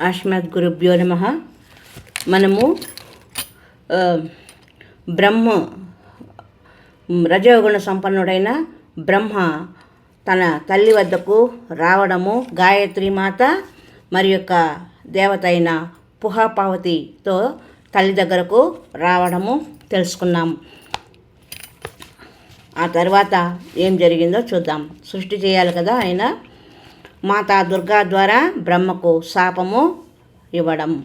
అస్మద్ గురుభ్యో నమ. మనము బ్రహ్మ రజోగుణ సంపన్నుడైన బ్రహ్మ తన తల్లి వద్దకు రావడము గాయత్రి మాత మరి యొక్క దేవత అయిన పుహాపావతితో తల్లి దగ్గరకు రావడము తెలుసుకున్నాం. ఆ తర్వాత ఏం జరిగిందో చూద్దాం. సృష్టి చేయాలి కదా ఆయన. మాతా దుర్గా ద్వారా బ్రహ్మకు శాపము ఇవ్వడం.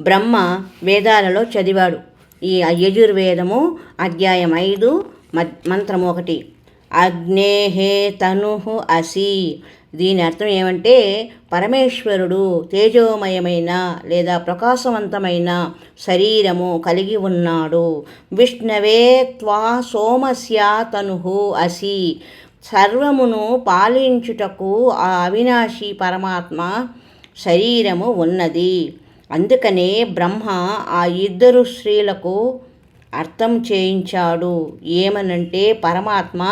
బ్రహ్మ వేదాలలో చదివాడు. ఈ యజుర్వేదము అధ్యాయం ఐదు మంత్రం ఒకటి. అగ్నేహే తను అసి. దీని అర్థం ఏమంటే పరమేశ్వరుడు తేజోమయమైన లేదా ప్రకాశవంతమైన శరీరము కలిగి ఉన్నాడు. విష్ణవే త్వా సోమస్య తను అసి. సర్వమును పాలించుటకు ఆ అవినాశి పరమాత్మ శరీరము ఉన్నది. అందుకనే బ్రహ్మ ఆ ఇద్దరు స్త్రీలకు అర్థం చేయించాడు. ఏమనంటే పరమాత్మ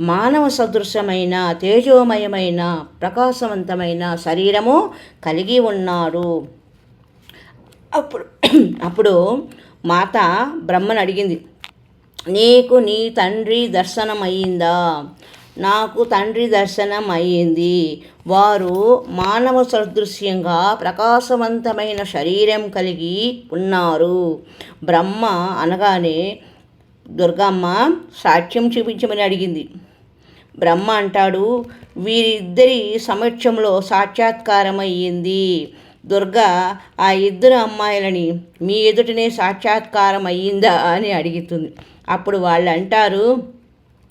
మానవ సదృశమైన తేజోమయమైన ప్రకాశవంతమైన శరీరము కలిగి ఉన్నాడు. అప్పుడు అప్పుడు మాత బ్రహ్మను అడిగింది నీకు నీ తండ్రి దర్శనమయ్యిందా నాకు తండ్రి దర్శనం అయ్యింది వారు మానవ సదృశ్యంగా ప్రకాశవంతమైన శరీరం కలిగి ఉన్నారు. బ్రహ్మ అనగానే దుర్గమ్మ సాక్ష్యం చూపించమని అడిగింది. బ్రహ్మ అంటాడు వీరిద్దరి సమక్షంలో సాక్షాత్కారం అయ్యింది దుర్గా ఆ ఇద్దరు అమ్మాయిలని మీ ఎదుటనే సాక్షాత్కారం అయ్యిందా అని అడుగుతుంది. అప్పుడు వాళ్ళు అంటారు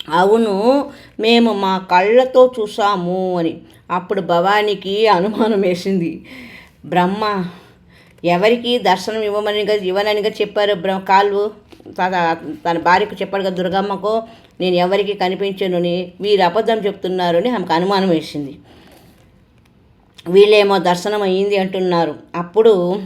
అవును మేము మా కళ్ళతో చూసాము అని. అప్పుడు భవానికి అనుమానం వేసింది. బ్రహ్మ ఎవరికి దర్శనం ఇవ్వమని ఇవ్వననిగా చెప్పారు బ్రహ్మ? కాళ్ళు తన తన భార్యకు చెప్పాడు కదా దుర్గమ్మకు నేను ఎవరికి కనిపించనుని వీరు అబద్ధం చెప్తున్నారు అని ఆమెకు అనుమానం వేసింది. వీళ్ళేమో దర్శనం అయ్యింది అంటున్నారు. అప్పుడు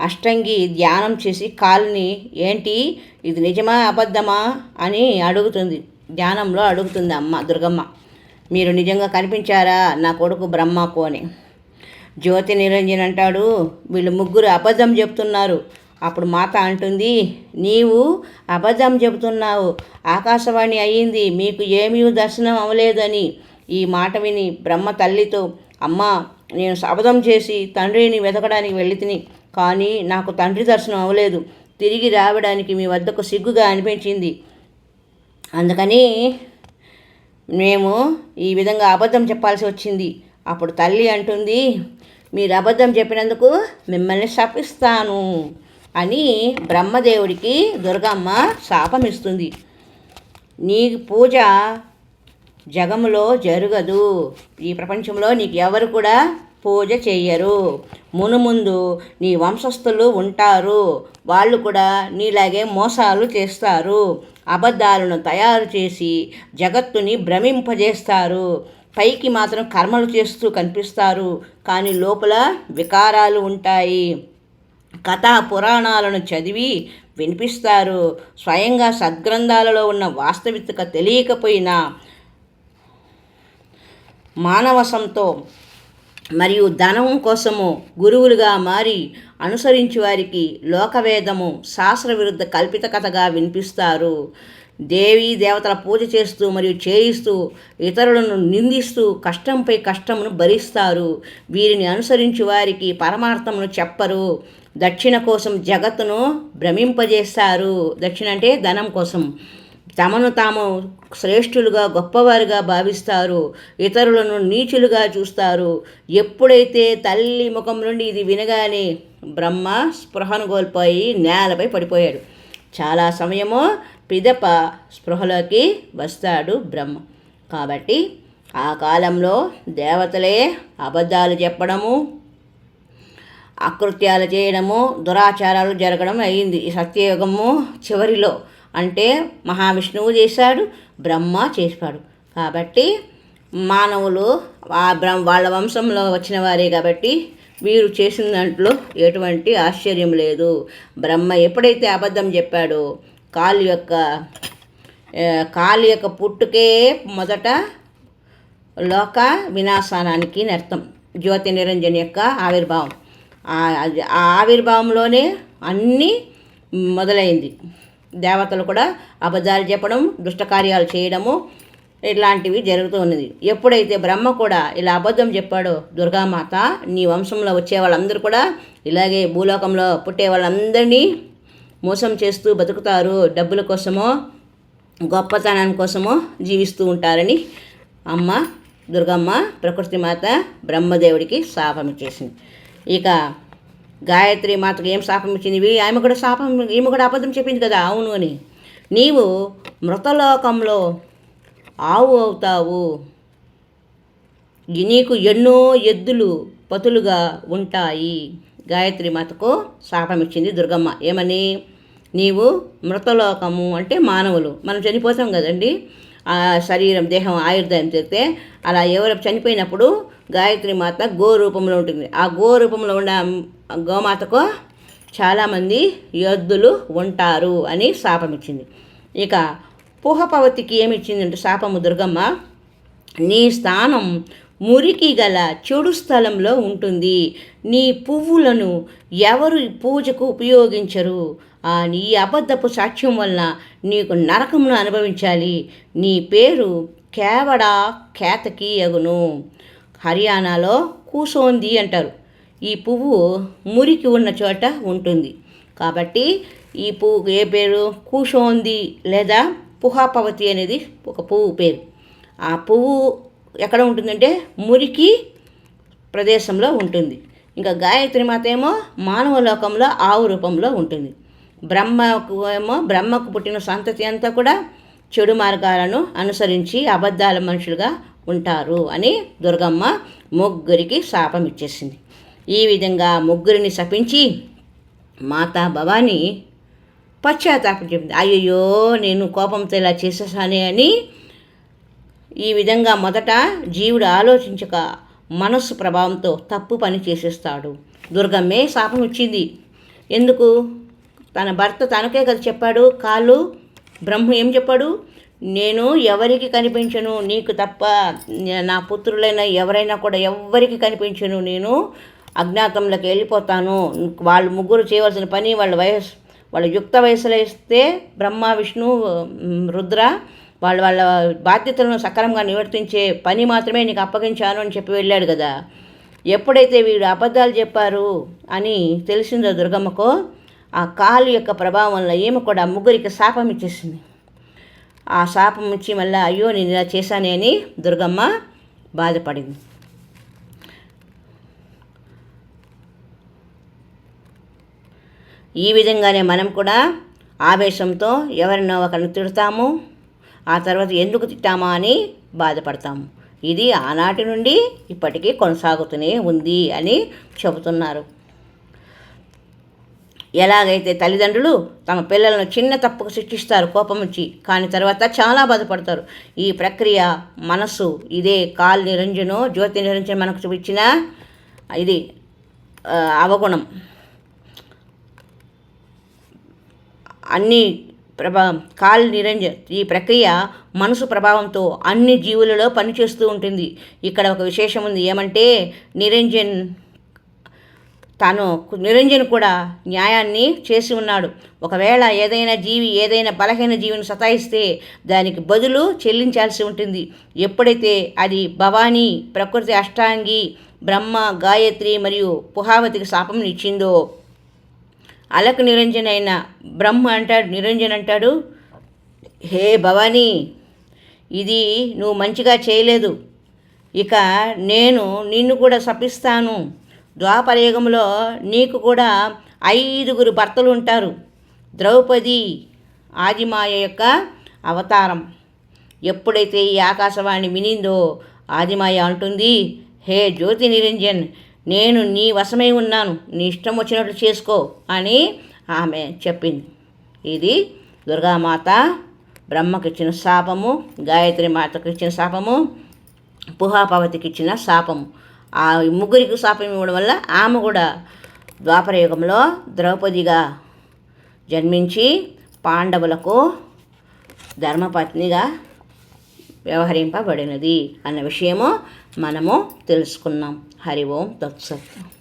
అష్టంగి ధ్యానం చేసి కాలుని ఏంటి? ఇది నిజమా? అబద్ధమా? అని అడుగుతుంది. ధ్యానంలో అడుగుతుంది అమ్మ దుర్గమ్మ మీరు నిజంగా కనిపించారా? నా కొడుకు బ్రహ్మకు అని. జ్యోతి నిరంజన్ అంటాడు వీళ్ళు ముగ్గురు అబద్ధం చెప్తున్నారు. అప్పుడు మాత అంటుంది నీవు అబద్ధం చెబుతున్నావు ఆకాశవాణి అయ్యింది మీకు ఏమీ దర్శనం అవ్వలేదని. ఈ మాట విని బ్రహ్మ తల్లితో అమ్మ నేను అబద్ధం చేసి తండ్రిని వెతకడానికి వెళ్ళితిని కానీ నాకు తండ్రి దర్శనం అవ్వలేదు. తిరిగి రావడానికి మీ వద్దకు సిగ్గుగా అనిపించింది. అందుకని మేము ఈ విధంగా అబద్ధం చెప్పాల్సి వచ్చింది. అప్పుడు తల్లి అంటుంది మీరు అబద్ధం చెప్పినందుకు మిమ్మల్ని శపిస్తాను అని బ్రహ్మదేవుడికి దుర్గమ్మ శాపం ఇస్తుంది నీ పూజ జగములో జరగదు. ఈ ప్రపంచంలో నీకు ఎవరు కూడా పూజ చేయరు మునుముందు నీ వంశస్థులు ఉంటారు. వాళ్ళు కూడా నీలాగే మోసాలు చేస్తారు. అబద్ధాలను తయారు చేసి జగత్తుని భ్రమింపజేస్తారు. పైకి మాత్రం కర్మలు చేస్తూ కనిపిస్తారు. కానీ లోపల వికారాలు ఉంటాయి. కథా పురాణాలను చదివి వినిపిస్తారు. స్వయంగా సద్గ్రంథాలలో ఉన్న వాస్తవికత తెలియకపోయినా మానవసంతో మరియు ధనం కోసము గురువులుగా మారి అనుసరించి వారికి లోకవేదము శాస్త్ర విరుద్ధ కల్పిత కథగా వినిపిస్తారు. దేవీ దేవతల పూజ చేస్తూ మరియు చేయిస్తూ ఇతరులను నిందిస్తూ కష్టంపై కష్టమును భరిస్తారు. వీరిని అనుసరించి వారికి పరమార్థమును చెప్పరు. దక్షిణ కోసం జగత్తును భ్రమింపజేస్తారు. దక్షిణ అంటే ధనం కోసం. తమను తాము శ్రేష్ఠులుగా గొప్పవారుగా భావిస్తారు. ఇతరులను నీచులుగా చూస్తారు. ఎప్పుడైతే తల్లి ముఖం నుండి ఇది వినగానే బ్రహ్మ స్పృహను కోల్పోయి నేలపై పడిపోయాడు. చాలా సమయము పిదప స్పృహలోకి వస్తాడు బ్రహ్మ. కాబట్టి ఆ కాలంలో దేవతలే అబద్ధాలు చెప్పడము అకృత్యాలు చేయడము దురాచారాలు జరగడం అయింది. ఈ సత్యయుగము చివరిలో. అంటే మహావిష్ణువు చేశాడు బ్రహ్మ చేశాడు. కాబట్టి మానవులు ఆ బ్రహ్మ వాళ్ళ వంశంలో వచ్చిన వారే కాబట్టి వీరు చేసిన దాంట్లో ఎటువంటి ఆశ్చర్యం లేదు. బ్రహ్మ ఎప్పుడైతే అబద్ధం చెప్పాడో కాలు యొక్క కాలు యొక్క పుట్టుకే మొదట లోక వినాశానానికి అని అర్థం జ్యోతి నిరంజన్ యొక్క ఆవిర్భావం. ఆ- ఆ ఆవిర్భావంలోనే అన్నీ మొదలైంది. దేవతలు కూడా అబద్ధాలు చెప్పడం దుష్టకార్యాలు చేయడము ఇట్లాంటివి జరుగుతూ ఉన్నది. ఎప్పుడైతే బ్రహ్మ కూడా ఇలా అబద్ధం చెప్పాడో దుర్గామాత నీ వంశంలో వచ్చే వాళ్ళందరూ కూడా ఇలాగే భూలోకంలో పుట్టే వాళ్ళందరినీ మోసం చేస్తూ బతుకుతారు. డబ్బుల కోసమో గొప్పతనం కోసమో జీవిస్తూ ఉంటారని అమ్మ దుర్గమ్మ ప్రకృతి మాత బ్రహ్మదేవుడికి శాపం చేసింది ఇక గాయత్రి మాతకు ఏం శాపం ఇచ్చింది? ఆమె కూడా శాపం ఈమె కూడా అబద్ధం చెప్పింది కదా అవును అని. నీవు మృతలోకంలో ఆవు అవుతావు. నీకు ఎన్నో ఎద్దులు పతులుగా ఉంటాయి. గాయత్రి మాతకు శాపం ఇచ్చింది దుర్గమ్మ. ఏమని? నీవు మృతలోకము అంటే మానవులు. మనం చనిపోతాం కదండి. ఆ శరీరం దేహం ఆయుర్దాయం చేస్తే అలా ఎవరు చనిపోయినప్పుడు గాయత్రి మాత గో రూపంలో ఉంటుంది. ఆ గో రూపంలో ఉన్న గోమాతకు చాలామంది ఎద్దులు ఉంటారు అని శాపం ఇచ్చింది. ఇక పుహపవతికి ఏమి ఇచ్చిందంటే శాపము దుర్గమ్మ నీ స్థానం మురికి గల చెడు స్థలంలో ఉంటుంది. నీ పువ్వులను ఎవరు పూజకు ఉపయోగించరు. ఆ నీ అబద్ధపు సాక్ష్యం వలన నీకు నరకమును అనుభవించాలి. నీ పేరు కేవడ కేతకి అగును. హర్యానాలో కూసోంది అంటారు. ఈ పువ్వు మురికి ఉన్న చోట ఉంటుంది. కాబట్టి ఈ పువ్వు ఏ పేరు? కూసోంది లేదా పుహాపవతి అనేది ఒక పువ్వు పేరు. ఆ పువ్వు ఎక్కడ ఉంటుందంటే మురికి ప్రదేశంలో ఉంటుంది. ఇంకా గాయత్రి మాత ఏమో మానవ లోకంలో ఆవు రూపంలో ఉంటుంది. బ్రహ్మకు ఏమో బ్రహ్మకు పుట్టిన సంతతి అంతా కూడా చెడు మార్గాలను అనుసరించి అబద్ధాల మనుషులుగా ఉంటారు అని దుర్గమ్మ ముగ్గురికి శాపం ఇచ్చేసింది. ఈ విధంగా ముగ్గురిని శపించి మాతా భవాని పశ్చాత్తాపం చెప్పింది. అయ్యయ్యో నేను కోపంతో ఇలా చేసేసానే అని ఈ విధంగా మొదట జీవుడు ఆలోచించక మనస్సు ప్రభావంతో తప్పు పని చేసేస్తాడు. దుర్గమ్మే శాపం ఇచ్చింది. ఎందుకు? తన భర్త తనకే కదా చెప్పాడు. కాళ్ళు? బ్రహ్మ ఏం చెప్పాడు? నేను ఎవరికి కనిపించను? నీకు తప్ప నా పుత్రులైన ఎవరైనా కూడా ఎవరికి కనిపించను. నేను అజ్ఞాతంలోకి వెళ్ళిపోతాను. వాళ్ళు ముగ్గురు చేయవలసిన పని వాళ్ళ వయస్సు వాళ్ళ యుక్త వయసులో ఇస్తే బ్రహ్మ విష్ణు రుద్ర వాళ్ళ వాళ్ళ బాధ్యతలను సక్రమంగా నివర్తించే పని మాత్రమే నీకు అప్పగించాను అని చెప్పి వెళ్ళాడు కదా. ఎప్పుడైతే వీడు అబద్ధాలు చెప్పారు అని తెలిసిందో దుర్గమ్మకు ఆ కాలు యొక్క ప్రభావం వల్ల ఈమె కూడా ముగ్గురికి శాపం ఇచ్చేసింది. ఆ శాపం ఇచ్చి మళ్ళీ అయ్యో నేను ఇలా చేశానే అని దుర్గమ్మ బాధపడింది. ఈ విధంగానే మనం కూడా ఆవేశంతో ఎవరినో ఒకరిని తిడతాము. ఆ తర్వాత ఎందుకు తిట్టామా అని బాధపడతాము. ఇది ఆనాటి నుండి ఇప్పటికీ కొనసాగుతూనే ఉంది అని చెబుతున్నారు. ఎలాగైతే తల్లిదండ్రులు తమ పిల్లలను చిన్న తప్పుకు శిక్షిస్తారు కోపం వచ్చి కానీ తర్వాత చాలా బాధపడతారు. ఈ ప్రక్రియ మనస్సు ఇదే కాల్ నిరంజను జ్యోతి నిరంజన్ మనకు చూపించిన ఇది అవగుణం. అన్నీ ప్రభా కాల్ నిరంజన్ ఈ ప్రక్రియ మనసు ప్రభావంతో అన్ని జీవులలో పనిచేస్తూ ఉంటుంది. ఇక్కడ ఒక విశేషం ఉంది. ఏమంటే నిరంజన్ తాను నిరంజన్ కూడా న్యాయాన్ని చేసి ఉన్నాడు. ఒకవేళ ఏదైనా జీవి ఏదైనా బలహీన జీవిని సతాయిస్తే దానికి బదులు చెల్లించాల్సి ఉంటుంది. ఎప్పుడైతే అది భవానీ ప్రకృతి అష్టాంగి బ్రహ్మ గాయత్రి మరియు పుహావతికి శాపం ఇచ్చిందో అలకు నిరంజన్ అయిన బ్రహ్మ అంటాడు నిరంజన్ అంటాడు హే భవానీ ఇది నువ్వు మంచిగా చేయలేదు. ఇక నేను నిన్ను కూడా శపిస్తాను. ద్వాపరయుగంలో నీకు కూడా ఐదుగురు భర్తలు ఉంటారు. ద్రౌపది ఆదిమాయ యొక్క అవతారం. ఎప్పుడైతే ఈ ఆకాశవాణి వినిందో ఆదిమాయ అంటుంది హే జ్యోతి నిరంజన్ నేను నీ వశమై ఉన్నాను నీ ఇష్టం వచ్చినట్లు చేసుకో అని ఆమె చెప్పింది. ఇది దుర్గామాత బ్రహ్మకి ఇచ్చిన శాపము గాయత్రి మాతకు ఇచ్చిన శాపము పుహాపవతికి ఇచ్చిన శాపము. ఆ ముగ్గురికి శాపం ఇవ్వడం వల్ల ఆమె కూడా ద్వాపరయుగంలో ద్రౌపదిగా జన్మించి పాండవులకు ధర్మపత్నిగా వ్యవహరింపబడినది అన్న విషయము మనము తెలుసుకున్నాం. హరి ఓం తత్సత్.